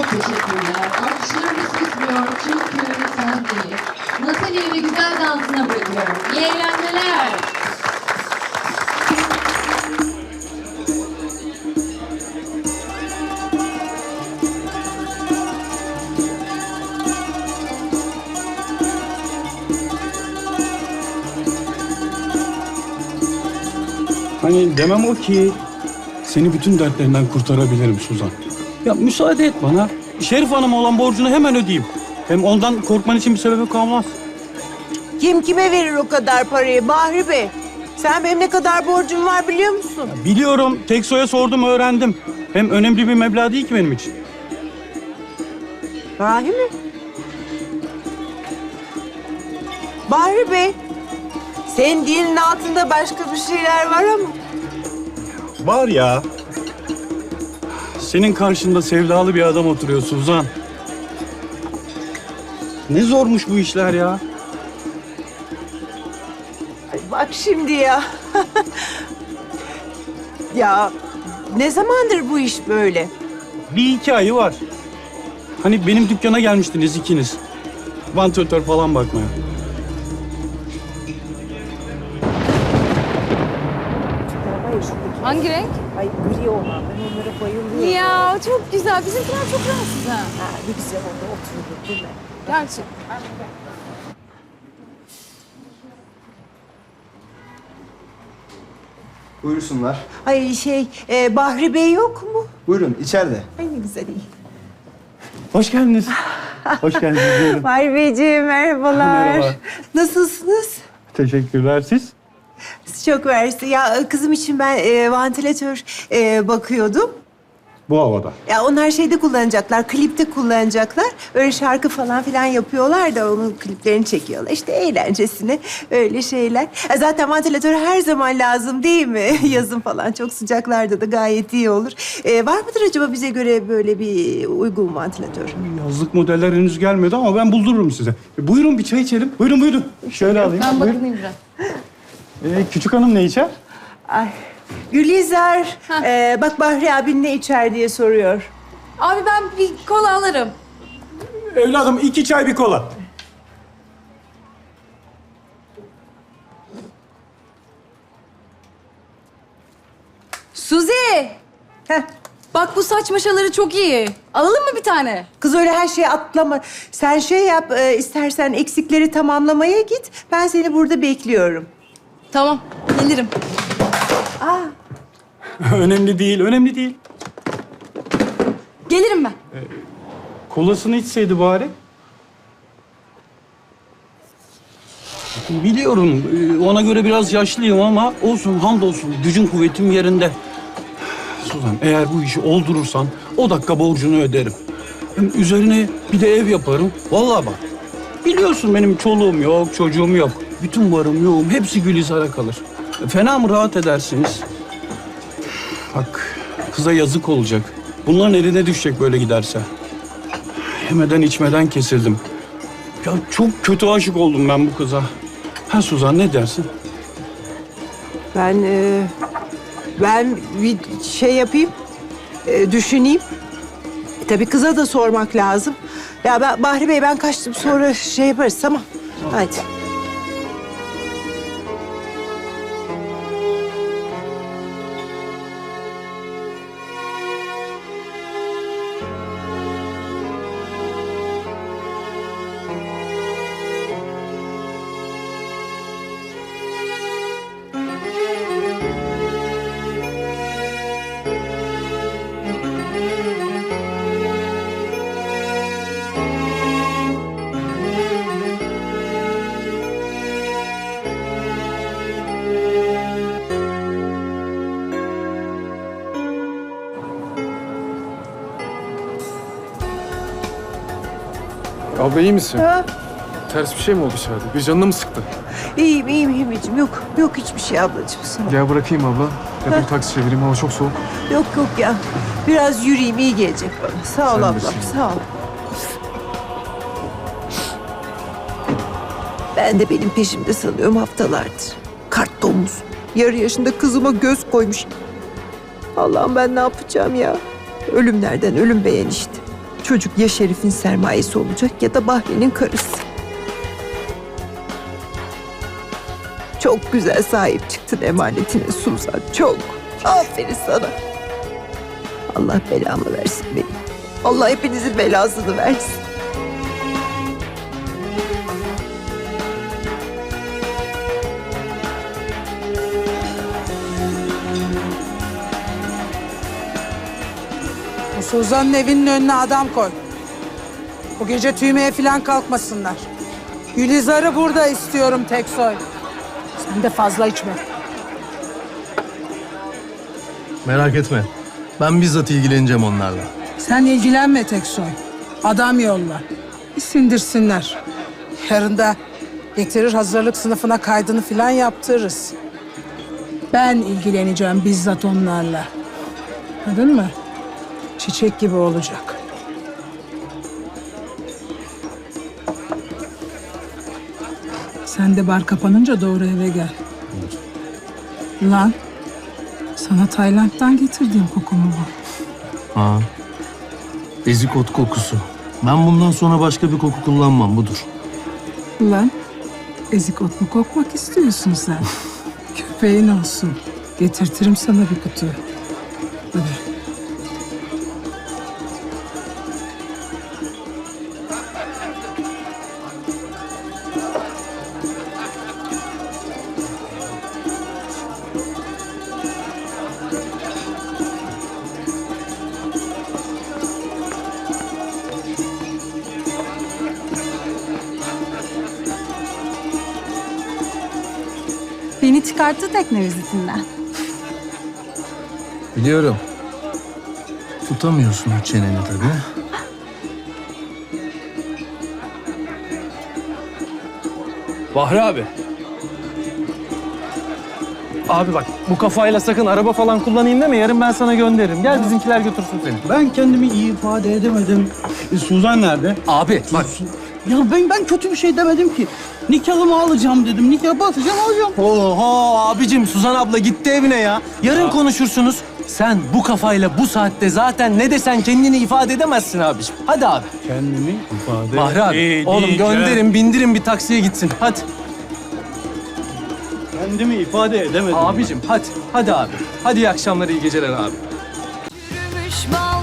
Çok teşekkürler. Alkışlarımız bitmiyor çünkü sahneyi Natalie ve güzel dansına bırakıyorum. İyi eğlenceler. Hani demem o ki seni bütün dertlerinden kurtarabilirim Suzan. Ya müsaade et bana. Şerif Hanım'a olan borcunu hemen ödeyeyim. Hem ondan korkman için bir sebebi kalmaz. Kim kime verir o kadar parayı Bahri Bey? Sen benim ne kadar borcum var biliyor musun? Biliyorum. Tekso'ya sordum öğrendim. Hem önemli bir meblağ değil ki benim için. Bahri mi? Bahri Bey, senin dilin altında başka bir şeyler var ama. Var ya. Senin karşında sevdalı bir adam oturuyor Suzan. Ne zormuş bu işler ya. Ay bak şimdi ya. ya ne zamandır bu iş böyle? Bir hikaye var. Hani benim dükkana gelmiştiniz ikiniz. Vantilatör falan bakmaya. Hangi renk? Ay gri olan onlara bayılıyorum. Ya çok güzel. Bizimkiler çok rahatsız ha. Ha, ne güzel orada oturdu değil mi? Gerçek. Buyursunlar. Ay şey, e, Bahri Bey yok mu? Buyurun içeride. Ay ne güzel iyi. Hoş geldiniz. Hoş geldiniz. Buyurun. Bahri Beyciğim merhabalar. Merhaba. Nasılsınız? Teşekkürler siz. Çok mersi. Ya kızım için ben e, vantilatör e, bakıyordum. Bu havada. Ya onlar şeyde kullanacaklar, klipte kullanacaklar. Öyle şarkı falan filan yapıyorlar da onun kliplerini çekiyorlar. İşte eğlencesine öyle şeyler. Ya zaten vantilatör her zaman lazım değil mi? Yazın falan çok sıcaklarda da gayet iyi olur. E, var mıdır acaba bize göre böyle bir uygun vantilatör? Yazlık modeller henüz gelmedi ama ben buldururum size. E, buyurun bir çay içelim. Buyurun buyurun. Şöyle alayım. Ben Buyurun. bakınayım biraz. Ee, küçük hanım ne içer? Ay. Gülizar, e, bak Bahri abin ne içer diye soruyor. Abi ben bir kola alırım. Evladım iki çay bir kola. Suzi! Heh. Bak bu saç maşaları çok iyi. Alalım mı bir tane? Kız öyle her şeyi atlama. Sen şey yap, e, istersen eksikleri tamamlamaya git. Ben seni burada bekliyorum. Tamam, gelirim. önemli değil, önemli değil. Gelirim ben. Kolasını içseydi bari. Biliyorum e, ona göre biraz yaşlıyım ama olsun hamdolsun gücün kuvvetim yerinde. Suzan eğer bu işi oldurursan o dakika borcunu öderim. Hem üzerine bir de ev yaparım. Vallahi bak biliyorsun benim çoluğum yok çocuğum yok. Bütün varım yoğum hepsi Gülizar'a kalır. Fena mı rahat edersiniz? Bak kıza yazık olacak. Bunların eline düşecek böyle giderse. Yemeden içmeden kesildim. Ya çok kötü aşık oldum ben bu kıza. Ha Suzan ne dersin? Ben, e, ben bir şey yapayım, e, düşüneyim. E, tabii kıza da sormak lazım. Ya ben, Bahri Bey ben kaçtım sonra şey yaparız tamam. Hadi. Abla iyi misin? Ha, Ters bir şey mi oldu içeride? Bir canını mı sıktı? iyiyim iyiyim Himicim. Yok yok hiçbir şey ablacığım. Ol. Gel bırakayım abla. Ya da bir taksi çevireyim hava çok soğuk. Yok yok ya. Biraz yürüyeyim iyi gelecek bana. Sağ ol Sen ablam bilirsin. sağ ol. Ben de benim peşimde sanıyorum haftalardır. Kart domuz. Yarı yaşında kızıma göz koymuş. Allah'ım ben ne yapacağım ya? Ölümlerden ölüm beğen işte. Çocuk ya Şerif'in sermayesi olacak ya da Bahri'nin karısı. Çok güzel sahip çıktın emanetine Suzan. Çok. Aferin sana. Allah belamı versin benim. Allah hepinizin belasını versin. Suzan'ın evinin önüne adam koy. Bu gece tüymeye falan kalkmasınlar. Gülizar'ı burada istiyorum Teksoy. Sen de fazla içme. Merak etme. Ben bizzat ilgileneceğim onlarla. Sen ilgilenme Teksoy. Adam yolla. Bir sindirsinler. Yarın da getirir hazırlık sınıfına kaydını falan yaptırırız. Ben ilgileneceğim bizzat onlarla. Anladın mı? Çiçek gibi olacak. Sen de bar kapanınca doğru eve gel. Lan, sana Tayland'dan getirdiğim kokumu bu. Ha. Ezik ot kokusu. Ben bundan sonra başka bir koku kullanmam budur. Ulan ezik ot mu kokmak istiyorsun sen? Köpeğin olsun. Getirtirim sana bir kutu. Hadi. Beni çıkarttı tekne vizitinden. Biliyorum. Tutamıyorsun o çeneni tabii. Bahri abi. Abi bak bu kafayla sakın araba falan kullanayım deme. Yarın ben sana gönderirim. Gel bizimkiler götürsün seni. Ben kendimi iyi ifade edemedim. E, Suzan nerede? Abi bak. Ya ben ben kötü bir şey demedim ki. Nikahımı alacağım dedim. Nikah basacağım alacağım. Oho abicim Suzan abla gitti evine ya. Yarın konuşursunuz. Sen bu kafayla bu saatte zaten ne desen kendini ifade edemezsin abicim. Hadi abi. Kendimi ifade Bahri abi. Oğlum edeceğim. gönderin bindirin bir taksiye gitsin. Hadi. Kendimi ifade edemedim. Abicim hadi. Hadi abi. Hadi iyi akşamlar iyi geceler abi. Yürümüş bal